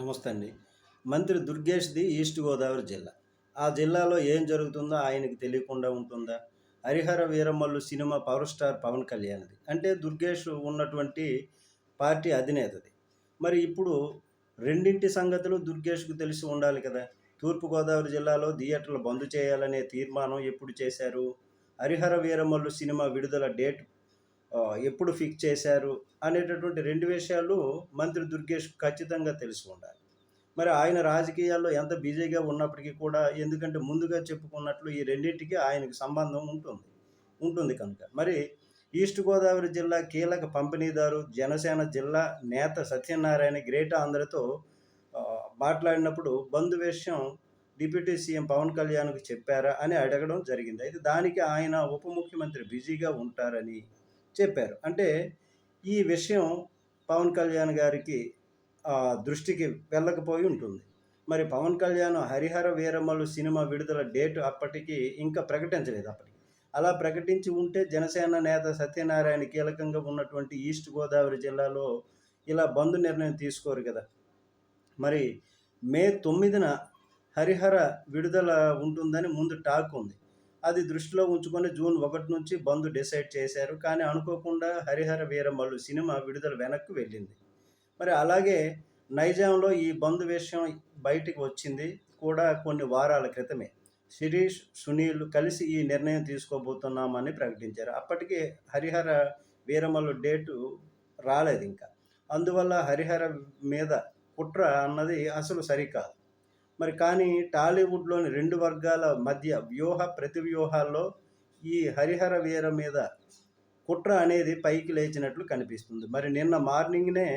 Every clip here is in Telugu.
నమస్తే అండి. మంత్రి దుర్గేష్ది ఈస్ట్ గోదావరి జిల్లా. ఆ జిల్లాలో ఏం జరుగుతుందో ఆయనకి తెలియకుండా ఉంటుందా? Harihara Veeramallu cinema power star Pawan కళ్యాణ్ది. అంటే దుర్గేష్ ఉన్నటువంటి పార్టీ అధినేతది. మరి ఇప్పుడు రెండింటి సంగతులు దుర్గేష్కు తెలిసి ఉండాలి కదా. తూర్పుగోదావరి జిల్లాలో థియేటర్లు బంద్ చేయాలనే తీర్మానం ఎప్పుడు చేశారు? హరిహర వీరమల్లు సినిమా విడుదల డేట్ ఎప్పుడు ఫిక్స్ చేశారు అనేటటువంటి రెండు విషయాలు మంత్రి దుర్గేష్ ఖచ్చితంగా తెలిసి ఉండాలి. మరి ఆయన రాజకీయాల్లో ఎంత బిజీగా ఉన్నప్పటికీ కూడా ఎందుకంటే ముందుగా చెప్పుకున్నట్లు ఈ రెండింటికి ఆయనకు సంబంధం ఉంటుంది ఉంటుంది కనుక. మరి ఈస్ట్ గోదావరి జిల్లా కీలక పంపిణీదారు జనసేన జిల్లా నేత సత్యనారాయణ గ్రేట్ ఆంధ్రతో మాట్లాడినప్పుడు బంధు విషయం డిప్యూటీ సీఎం పవన్ కళ్యాణ్కు చెప్పారా అని అడగడం జరిగింది. అయితే దానికి ఆయన ఉప ముఖ్యమంత్రి బిజీగా ఉంటారని చెప్పారు. అంటే ఈ విషయం పవన్ కళ్యాణ్ గారికి దృష్టికి వెళ్ళకపోయి ఉంటుంది. మరి పవన్ కళ్యాణ్ హరిహర వీరమ్మలు సినిమా విడుదల డేట్ అప్పటికి ఇంకా ప్రకటించలేదు అప్పటికి. అలా ప్రకటించి ఉంటే జనసేన నేత సత్యనారాయణ కీలకంగా ఉన్నటువంటి ఈస్ట్ గోదావరి జిల్లాలో ఇలా బంద్ నిర్ణయం తీసుకోరు కదా. మరి మే తొమ్మిదిన హరిహర విడుదల ఉంటుందని ముందు టాక్ ఉంది. అది దృష్టిలో ఉంచుకొని జూన్ ఒకటి నుంచి బంద్ డిసైడ్ చేశారు. కానీ అనుకోకుండా హరిహర వీరమల్లు సినిమా విడుదల వెనక్కు వెళ్ళింది. మరి అలాగే నైజాంలో ఈ బంద్ విషయం బయటికి వచ్చింది కూడా కొన్ని వారాల క్రితమే. శిరీష్ సునీల్ కలిసి ఈ నిర్ణయం తీసుకోబోతున్నామని ప్రకటించారు. అప్పటికే హరిహర వీరమల్లు డేటు రాలేదు ఇంకా. అందువల్ల హరిహర మీద కుట్ర అన్నది అసలు సరికాదు. మరి కానీ టాలీవుడ్లోని రెండు వర్గాల మధ్య వ్యూహ ప్రతి వ్యూహాల్లో ఈ హరిహర వీర మీద కుట్ర అనేది పైకి లేచినట్లు కనిపిస్తుంది. మరి నిన్న మార్నింగ్నే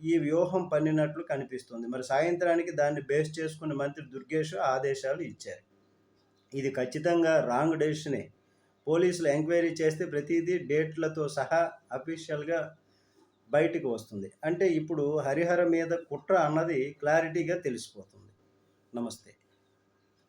ఈ వ్యూహం పన్నినట్లు కనిపిస్తుంది. మరి సాయంత్రానికి దాన్ని బేస్ చేసుకుని మంత్రి దుర్గేష్ ఆదేశాలు ఇచ్చారు. ఇది ఖచ్చితంగా రాంగ్ డెసిషనే. పోలీసులు ఎంక్వైరీ చేస్తే ప్రతిదీ డేట్లతో సహా అఫీషియల్గా బయటకు వస్తుంది. అంటే ఇప్పుడు హరిహర మీద కుట్ర అన్నది క్లారిటీగా తెలిసిపోతుంది. నమస్తే